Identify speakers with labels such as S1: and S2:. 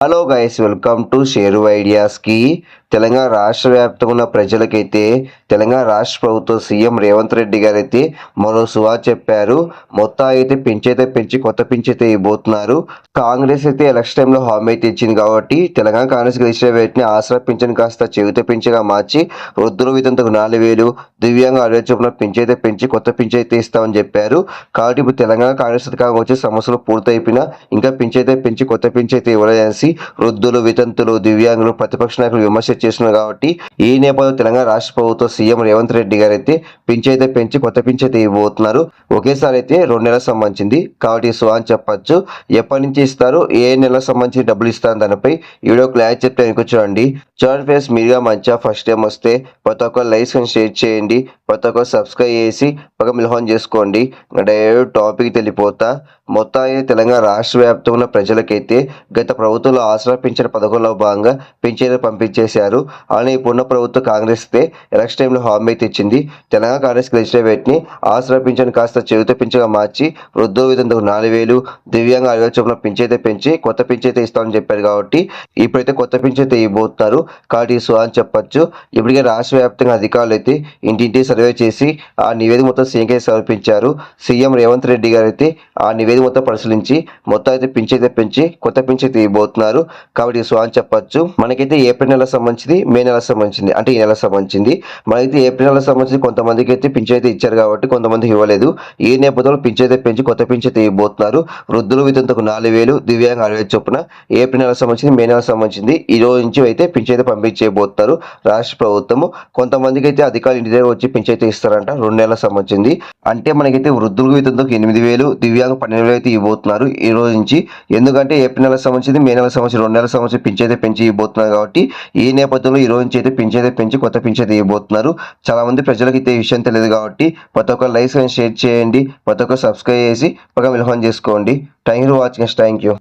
S1: Hello guys welcome to share ఐడియాస్కి Telangana రాష్ట్ర వ్యాప్తంగా ఉన్న ప్రజలకైతే తెలంగాణ రాష్ట్ర ప్రభుత్వం సీఎం రేవంత్ రెడ్డి గారు అయితే మరో సువా చెప్పారు. మొత్తం అయితే పెంచైతే పెంచి కొత్త పెంచైతే ఇవ్వబోతున్నారు. కాంగ్రెస్ అయితే ఎలక్షన్ టైంలో హామీ అయితే ఇచ్చింది కాబట్టి తెలంగాణ కాంగ్రెస్ గెలిచిన వేటిని ఆసరా పింఛన్ కాస్త చెవిత పెంచగా మార్చి వృద్ధుల వితంతకు నాలుగు వేలు దివ్యాంగ అరవై చొప్పున పెంచైతే పెంచి కొత్త పెంచైతే ఇస్తామని చెప్పారు. కాబట్టి ఇప్పుడు తెలంగాణ కాంగ్రెస్ అధికారం వచ్చే సమస్యలు పూర్తయిపోయినా ఇంకా పెంచైతే పెంచి కొత్త పెంచైతే ఇవ్వలేదనేసి వృద్ధులు వితంతులు దివ్యాంగులు ప్రతిపక్ష నాయకులు విమర్శ చేస్తున్నారు కాబట్టి ఈ నేపథ్యంలో తెలంగాణ రాష్ట్ర ప్రభుత్వం సీఎం రేవంత్ రెడ్డి గారు అయితే పింఛైతే పెంచి కొత్త పింఛైతే ఇవ్వబోతున్నారు. ఒకేసారి అయితే రెండు నెలలకు సంబంధించింది. కాబట్టి సో అని చెప్పొచ్చు. ఎప్పటి నుంచి ఇస్తారు? ఏ నెలకు సంబంధించి డబ్బులు ఇస్తారు? దానిపై ఈ వీడియో క్లారిటీ చెప్తే మీకు చూడండి. చూడండి ఫ్రెండ్స్ మీరుగా మంచిగా ఫస్ట్ టైం వస్తే ప్రతి ఒక్క లైక్స్ షేర్ చేయండి. ప్రతి ఒక్క సబ్స్క్రైబ్ చేసి ఒక మిల్హాన్ చేసుకోండి. డైరెక్ట్ టాపిక్ తెలిపోతా మొత్తం తెలంగాణ రాష్ట్ర వ్యాప్తంగా ఉన్న ప్రజలకైతే గత ప్రభుత్వంలో ఆసరా పింఛన్ పథకంలో భాగంగా పింఛన్లు పంపించేశారు. అలానే ఇప్పుడున్న ప్రభుత్వం కాంగ్రెస్ అయితే ఎలక్షన్ టైంలో హామీ అయితే ఇచ్చింది తెలంగాణ కాంగ్రెస్ గెలిచిన వేటిని ఆసరా పింఛన్ కాస్త చెవిత పింఛగా మార్చి వృద్ధో విధంగా నాలుగు వేలు దివ్యాంగ అరవై చొప్పున పింఛైతే పెంచి కొత్త పింఛైతే ఇస్తామని చెప్పారు కాబట్టి ఇప్పుడైతే కొత్త పింఛైతే ఇవ్వబోతున్నారు. కాబట్టి సో అని చెప్పొచ్చు. ఇప్పటికే రాష్ట్ర వ్యాప్తంగా అధికారులు అయితే ఇంటింటి సర్వే చేసి ఆ నివేదిక మొత్తం సీఎంకే సమర్పించారు. సీఎం రేవంత్ రెడ్డి గారు అయితే ఆ నివేదిక మొత్తం పరిశీలించి మొత్తం అయితే పింఛైతే పెంచి కొత్త పింఛైతే ఇవ్వబోతున్నారు. కాబట్టి సో అని చెప్పచ్చు. మనకైతే ఏప్రిల్ నెల సంబంధించింది మే నెల సంబంధించింది. అంటే ఈ నెల సంబంధించింది. మనకైతే ఏప్రిల్ నెల సంబంధించి కొంతమందికి అయితే పింఛైతే ఇచ్చారు కాబట్టి కొంతమందికి ఇవ్వలేదు. ఈ నేపథ్యంలో అయితే పెంచి కొత్త పింఛైతే ఇవ్వబోతున్నారు. వృద్ధులు వితంతకు నాలుగు వేలు దివ్యాంగ అరవై చొప్పున ఏప్రిల్ నెల సంబంధించింది మే నెల సంబంధించింది. ఈ రోజు నుంచి అయితే పింఛైతే పంపించేయబోతున్నారు రాష్ట్ర ప్రభుత్వము. కొంతమందికి అయితే అధికారులు ఇంటి దగ్గర వచ్చి పింఛైతే ఇస్తారంట రెండు నెలల సంబంధించింది. అంటే మనకైతే వృద్ధులకు వితంతకు ఎనిమిది వేలు దివ్యాంగ పన్నెండు వేలు అయితే ఇవ్వబోతున్నారు ఈ రోజు నుంచి. ఎందుకంటే ఏప్రిల్ నెల సంబంధించింది మే నెల సంవత్సరం రెండు నెలల సంవత్సరం పెంచైతే పెంచి ఇవ్వబోతున్నారు కాబట్టి ఈ నేపథ్యంలో ఈ రోజు నుంచి అయితే పెంచైతే పెంచి కొత్త పెంచైతే ఇవ్వబోతున్నారు. చాలా మంది ప్రజలకు అయితే ఈ విషయం తెలియదు కాబట్టి ప్రతి ఒక్క లైక్స్ అండ్ షేర్ చేయండి ప్రతి ఒక్క సబ్స్క్రైబ్ చేసి పక్క విలహం చేసుకోండి. Thank you watching thank you